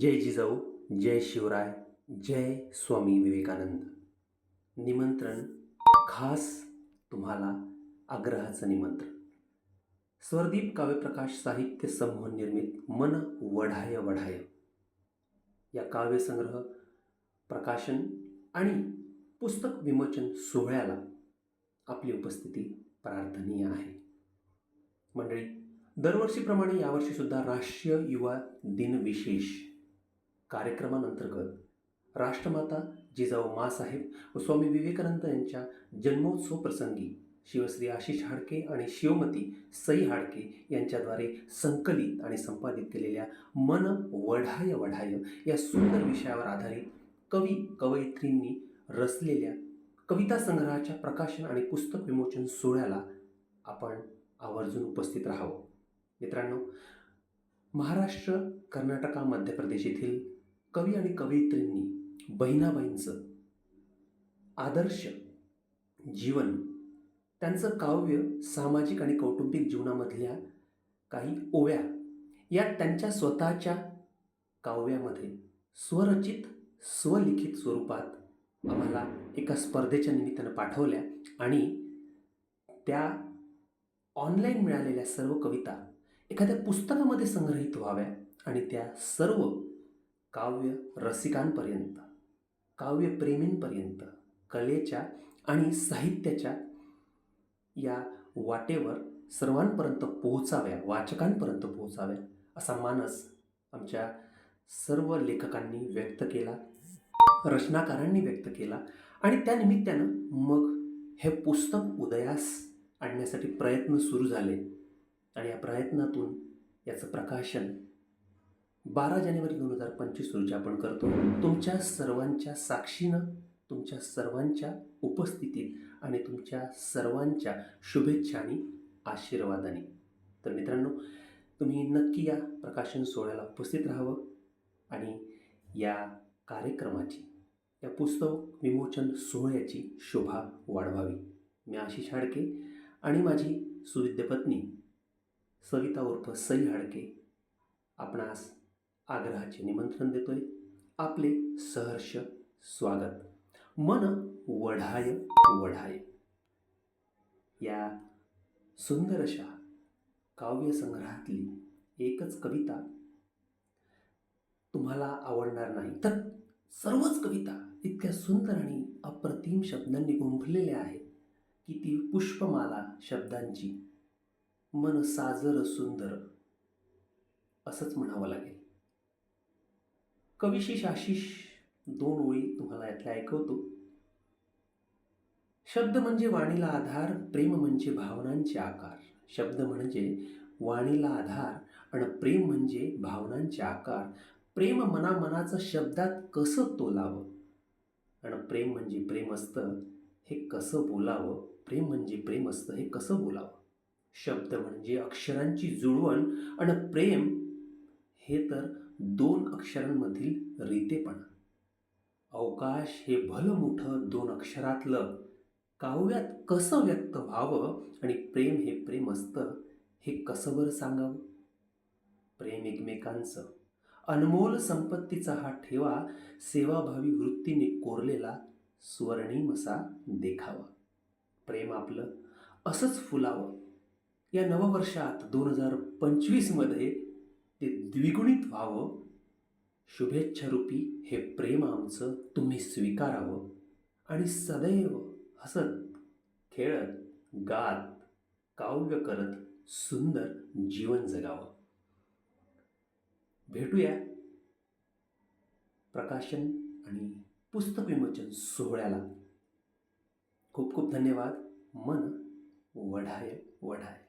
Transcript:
जय जिजाऊ जय शिवराय जय स्वामी विवेकानंद. निमंत्रण खास तुम्हाला आग्रहाचं निमंत्रण. स्वरदीप काव्यप्रकाश साहित्य समूह निर्मित मन वढाय वढाय. या काव्यसंग्रह प्रकाशन आणि पुस्तक विमोचन सोहळ्याला आपली उपस्थिती प्रार्थनीय आहे. मंडळी दरवर्षीप्रमाणे यावर्षीसुद्धा राष्ट्रीय युवा दिन विशेष. कार्यक्रमांतर्गत राष्ट्रमाता जिजाऊ मासाहेब व स्वामी विवेकानंद यांच्या जन्मोत्सव प्रसंगी शिवश्री आशिष हाडके आणि शिवमती सई हाडके यांच्याद्वारे संकलित आणि संपादित केलेल्या मन वढाय वढाय या सुंदर विषयावर आधारित कवी कवयित्रींनी रचलेल्या कविता संग्रहाच्या प्रकाशन आणि पुस्तक विमोचन सोहळ्याला आपण आवर्जून उपस्थित राहावं. मित्रांनो महाराष्ट्र कर्नाटका मध्य प्रदेश येथील कवी आणि कवयित्रींनी बहिणाबाईंचं आदर्श जीवन त्यांचं काव्य सामाजिक आणि कौटुंबिक जीवनामधल्या काही ओव्या या त्यांच्या स्वतःच्या काव्यामध्ये स्वरचित स्वलिखित स्वरूपात आम्हाला एका स्पर्धेच्या निमित्तानं पाठवल्या आणि त्या ऑनलाईन मिळालेल्या सर्व कविता एखाद्या पुस्तकामध्ये संग्रहित व्हाव्या आणि त्या सर्व काव्य रसिकांपर्यंत काव्यप्रेमींपर्यंत कलेच्या आणि साहित्याच्या या वाटेवर सर्वांपर्यंत पोहोचाव्या वाचकांपर्यंत पोहोचाव्या असा मानस आमच्या सर्व लेखकांनी व्यक्त केला रचनाकारांनी व्यक्त केला आणि त्या निमित्तानं मग हे पुस्तक उदयास आणण्यासाठी प्रयत्न सुरू झाले. आणि या प्रयत्नातून याचं प्रकाशन बारा जानेवारी दोन हजार पंचवीस रोजी आपण करतो. तुमच्या सर्वांच्या साक्षीनं तुमच्या सर्वांच्या उपस्थितीत आणि तुमच्या सर्वांच्या शुभेच्छा आणि आशीर्वादाने. तर मित्रांनो तुम्ही नक्की या प्रकाशन सोहळ्याला उपस्थित राहावं आणि या कार्यक्रमाची या पुस्तक विमोचन सोहळ्याची शोभा वाढवावी. मी आशिष हाडके आणि माझी सुविद्य पत्नी सविता उर्फ सई हाडके. आपणास आग्रहाचे निमंत्रण देतोय. आपले सहर्ष स्वागत. मन वढाय वढाय. या सुंदर अशा काव्यसंग्रहातली एकच कविता तुम्हाला आवडणार नाही तर सर्वच कविता इतक्या सुंदर आणि अप्रतिम शब्दांनी गुंफलेल्या आहेत की ती पुष्पमाला शब्दांची. मन साजर सुंदर असंच म्हणावं लागेल. कविशिष आशिष दोन ओळी तुम्हाला यातल्या ऐकवतो. शब्द म्हणजे वाणीला आधार प्रेम म्हणजे भावनांचे आकार. शब्द म्हणजे वाणीला आधार आणि प्रेम म्हणजे भावनांचे आकार. प्रेम मनामनाचं शब्दात कसं तोलावं? आणि प्रेम म्हणजे प्रेम असतं हे कसं बोलावं? प्रेम म्हणजे प्रेम असतं हे कसं बोलावं? शब्द म्हणजे अक्षरांची जुळवण आणि प्रेम हे तर दोन अक्षरांमधील रीतेपणा. अवकाश हे भलं मोठं दोन अक्षरातलं. काव्यात कसं व्यक्त व्हावं आणि प्रेम हे प्रेम असतं हे कसं बरं सांगावं? प्रेम एकमेकांचं. अनमोल संपत्तीचा हा ठेवा सेवाभावी वृत्तीने कोरलेला स्वर्णिम असा देखावा. प्रेम आपलं असंच फुलावं. या नववर्षात दोन हजार पंचवीसमध्ये ते द्विगुणित व्हावं. शुभेच्छारूपी हे प्रेम आमचं तुम्ही स्वीकारावं. आणि सदैव हसत खेळत गात काव्य करत सुंदर जीवन जगावं. भेटूया. प्रकाशन आणि पुस्तक विमोचन सोहळ्याला. खूप खूप धन्यवाद. मन वढाय वढाय.